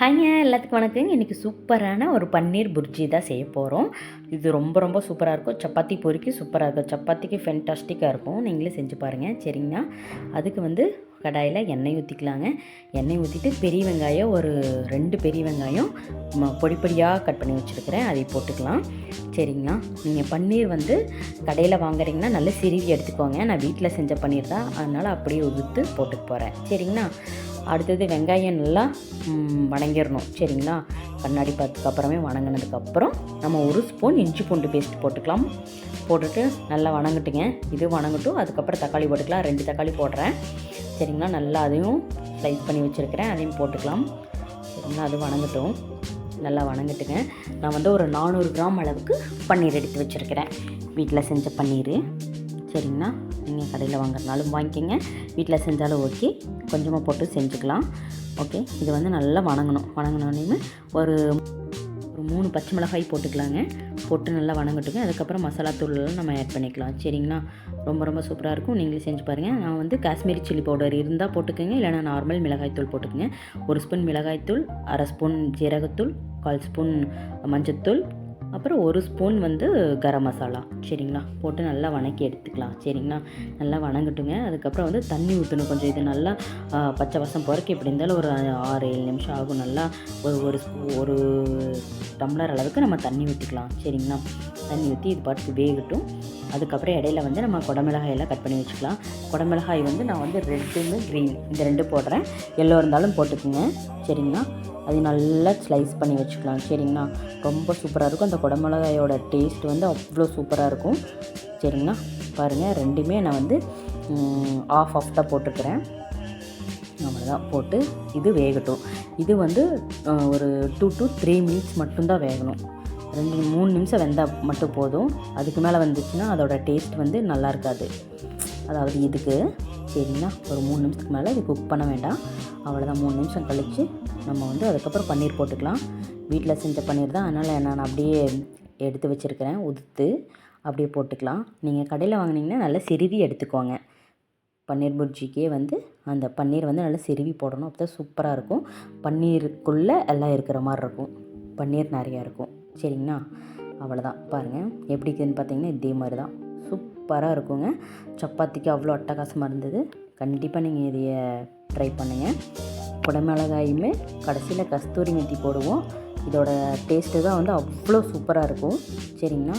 ஹாய்ங்க எல்லாத்துக்கும் வணக்கங்க. இன்றைக்கி சூப்பரான ஒரு பன்னீர் புர்ஜி தான் செய்ய போகிறோம் இது ரொம்ப ரொம்ப சூப்பராக இருக்கும். சப்பாத்தி பொரிக்கு சூப்பராக இருக்கும். சப்பாத்திக்கு ஃபென்டாஸ்டிக்காக இருக்கும். நீங்களே செஞ்சு பாருங்கள் சரிங்கண்ணா அதுக்கு வந்து கடாயில் எண்ணெய் ஊற்றிக்கலாங்க எண்ணெய் ஊற்றிட்டு பெரிய வெங்காயம் ஒரு ரெண்டு பெரிய வெங்காயம் ம- பொடி பொடியாக கட் பண்ணி வச்சுருக்கிறேன். அதை போட்டுக்கலாம். சரிங்களா? நீங்கள் பன்னீர் வந்து கடையில் வாங்குறீங்கன்னா நல்ல சிறுவி எடுத்துக்கோங்க. நான் வீட்டில் செஞ்ச பன்னீர் தான். அதனால் அப்படியே உதுத்து போட்டுக்க போகிறேன் சரிங்களா? அடுத்தது வெங்காயம் நல்லா வணங்கிடணும் சரிங்களா? கண்ணாடி பார்த்துக்கு அப்புறமே வணங்கினதுக்கப்புறம் நம்ம ஒரு ஸ்பூன் இஞ்சி பூண்டு பேஸ்ட் போட்டுக்கலாம். போட்டுட்டு நல்லா வணங்கட்டுங்க. இது வணங்கட்டும். அதுக்கப்புறம் தக்காளி போட்டுக்கலாம். ரெண்டு தக்காளி போடுறேன். சரிங்களா? நல்லா அதையும் ஸ்லைஸ் பண்ணி வச்சுருக்கிறேன். அதையும் போட்டுக்கலாம். சரிங்களா? அது வணங்கட்டும். நல்லா வணங்கட்டுங்க. நான் வந்து ஒரு நானூறு கிராம் அளவுக்கு பன்னீர் எடுத்து வச்சுருக்கிறேன். வீட்டில் செஞ்ச பன்னீர். சரிங்களா? நீங்கள் கடையில் வாங்குறதுனாலும் வாங்கிக்கோங்க. வீட்டில் செஞ்சாலும் ஓகே. கொஞ்சமாக போட்டு செஞ்சுக்கலாம். ஓகே? இது வந்து நல்லா வணங்கணும். வணங்கினோடனே ஒரு ஒரு மூணு பச்சை மிளகாய் போட்டுக்கலாங்க. போட்டு நல்லா வணங்கட்டுங்க. அதுக்கப்புறம் மசாலா தூள்லாம் நம்ம ஆட் பண்ணிக்கலாம். சரிங்களா? ரொம்ப ரொம்ப சூப்பராக இருக்கும். நீங்களே செஞ்சு பாருங்கள் நான் வந்து காஷ்மீரி சில்லி பவுடர் இருந்தால் போட்டுக்கோங்க. இல்லைனா நார்மல் மிளகாய்த்தூள் போட்டுக்கோங்க. ஒரு ஸ்பூன் மிளகாய்த்தூள் அரை ஸ்பூன் ஜீரகத்தூள் கால் ஸ்பூன் மஞ்சத்தூள் அப்புறம் ஒரு ஸ்பூன் வந்து கரம் மசாலா. சரிங்களா? போட்டு நல்லா வணக்கி எடுத்துக்கலாம். சரிங்களா? நல்லா வணங்கட்டுங்க. அதுக்கப்புறம் வந்து தண்ணி ஊற்றணும் கொஞ்சம் இது நல்லா பச்சை வசம் பொறுக்க எப்படி இருந்தாலும் ஒரு ஆறு ஏழு நிமிஷம் ஆகும். நல்லா ஒரு ஒரு ஸ்பூ- ஒரு டம்ளர் அளவுக்கு நம்ம தண்ணி ஊற்றிக்கலாம் சரிங்களா? தண்ணி ஊற்றி இது பாட்டுக்கு வேகட்டும். அதுக்கப்புறம் இடையில வந்து நம்ம குடமிளகாயெல்லாம் கட் பண்ணி வச்சுக்கலாம். குடமிளகாய் வந்து நான் வந்து ரெட்டுன்னு க்ரீன் இந்த ரெண்டு போடுறேன். எல்லோ இருந்தாலும் போட்டுக்குங்க. சரிங்களா? அது நல்லா ஸ்லைஸ் பண்ணி வச்சுக்கலாம். சரிங்களா? ரொம்ப சூப்பராக இருக்கும். அந்த குடமிளகாயோட டேஸ்ட் வந்து அவ்வளோ சூப்பராக இருக்கும். சரிங்களா? பாருங்கள் ரெண்டுமே நான் வந்து ஆஃப் ஆஃப் தான் போட்டிருக்கிறேன் அவ்வளோதான் போட்டு இது வேகட்டும். இது வந்து ஒரு டூ டு த்ரீ மினிட்ஸ் மட்டும்தான் வேகணும். ரெண்டு மூணு நிமிஷம் வெந்தால் மட்டும் போதும். அதுக்கு மேலே வந்துச்சுன்னா அதோட டேஸ்ட் வந்து நல்லா இருக்காது. அதாவது இதுக்கு. சரிங்களா? ஒரு மூணு நிமிஷத்துக்கு மேலே இது குக் பண்ண வேண்டாம். அவ்வளோதான் மூணு நிமிஷம் கழித்து நம்ம வந்து அதுக்கப்புறம் பன்னீர் போட்டுக்கலாம். வீட்டில் செஞ்ச பன்னீர் தான். அதனால் நான் அப்படியே எடுத்து வச்சுருக்கிறேன். உதுத்து அப்படியே போட்டுக்கலாம். நீங்கள் கடையில் வாங்குனீங்கன்னா நல்லா சிறுவி எடுத்துக்கோங்க. பன்னீர் புர்ஜிக்கே வந்து அந்த பன்னீர் வந்து நல்லா செருவி போடணும். அப்போ தான் சூப்பராக இருக்கும். பன்னீருக்குள்ளே எல்லாம் இருக்கிற மாதிரி இருக்கும். பன்னீர் நிறையா இருக்கும். சரிங்களா? அவ்வளோதான் பாருங்கள் எப்படி இருக்குதுன்னு பார்த்தீங்கன்னா இதே மாதிரி தான் சூப்பராக இருக்குங்க. சப்பாத்திக்கு அவ்வளோ அட்டகாசமாக இருந்தது. கண்டிப்பாக நீங்கள் இதையை ட்ரை பண்ணுங்கள் குடமிளகாயுமே கடைசியில் கஸ்தூரி மெத்தி போடுவோம். இதோட டேஸ்ட்டு தான் வந்து அவ்வளோ சூப்பராக இருக்கும். சரிங்கண்ணா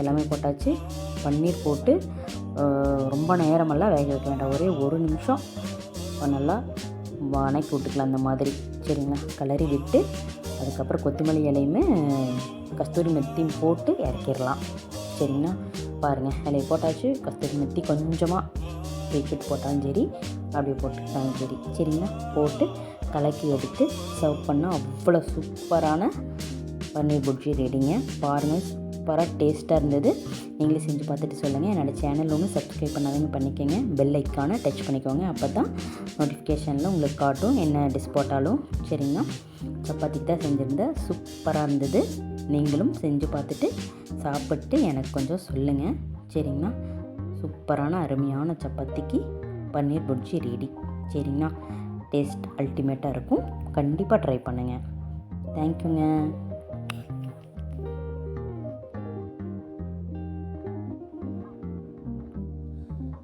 எல்லாமே போட்டாச்சு. பன்னீர் போட்டு ரொம்ப நேரமெல்லாம் வேக வைக்க வேண்டாம். ஒரே ஒரு நிமிஷம் நல்லா வணக்கி விட்டுக்கலாம் அந்த மாதிரி. சரிங்களா? கிளறி விட்டு அதுக்கப்புறம் கொத்தமல்லி இலையுமே கஸ்தூரி மெத்தியும் போட்டு இறக்கிடலாம். சரிங்களா? பாருங்கள் அதில் போட்டாச்சு. கஸ்தூரி மெத்தி கொஞ்சமாக பேக்கெட் போட்டாலும் சரி அப்படியே போட்டுக்கிட்டாலும் சரி. சரிங்களா? போட்டு கலக்கி எடுத்து சர்வ் பண்ணால் அவ்வளோ சூப்பரான பன்னீர் புர்ஜி ரெடிங்க பாருங்கள் சூப்பராக டேஸ்ட்டாக இருந்தது. நீங்களே செஞ்சு பார்த்துட்டு சொல்லுங்கள் என்னோடய சேனல் ஒன்று சப்ஸ்கிரைப் பண்ணாதவங்க பண்ணிக்கோங்க. பெல் ஐக்கானை டச் பண்ணிக்கோங்க. அப்போ தான் நோட்டிஃபிகேஷனில் உங்களுக்கு காட்டும் என்ன டிஷ் போட்டாலும். சரிங்களா? சப்பாத்தி தான் செஞ்சுருந்தேன் சூப்பராக இருந்தது. நீங்களும் செஞ்சு பார்த்துட்டு சாப்பிட்டு எனக்கு கொஞ்சம் சொல்லுங்கள் சரிங்கண்ணா சூப்பரான அருமையான சப்பாத்திக்கு பன்னீர் புர்ஜி ரெடி சரிங்கண்ணா டேஸ்ட் அல்டிமேட்டாக இருக்கும். கண்டிப்பாக ட்ரை பண்ணுங்கள் தேங்க்யூங்க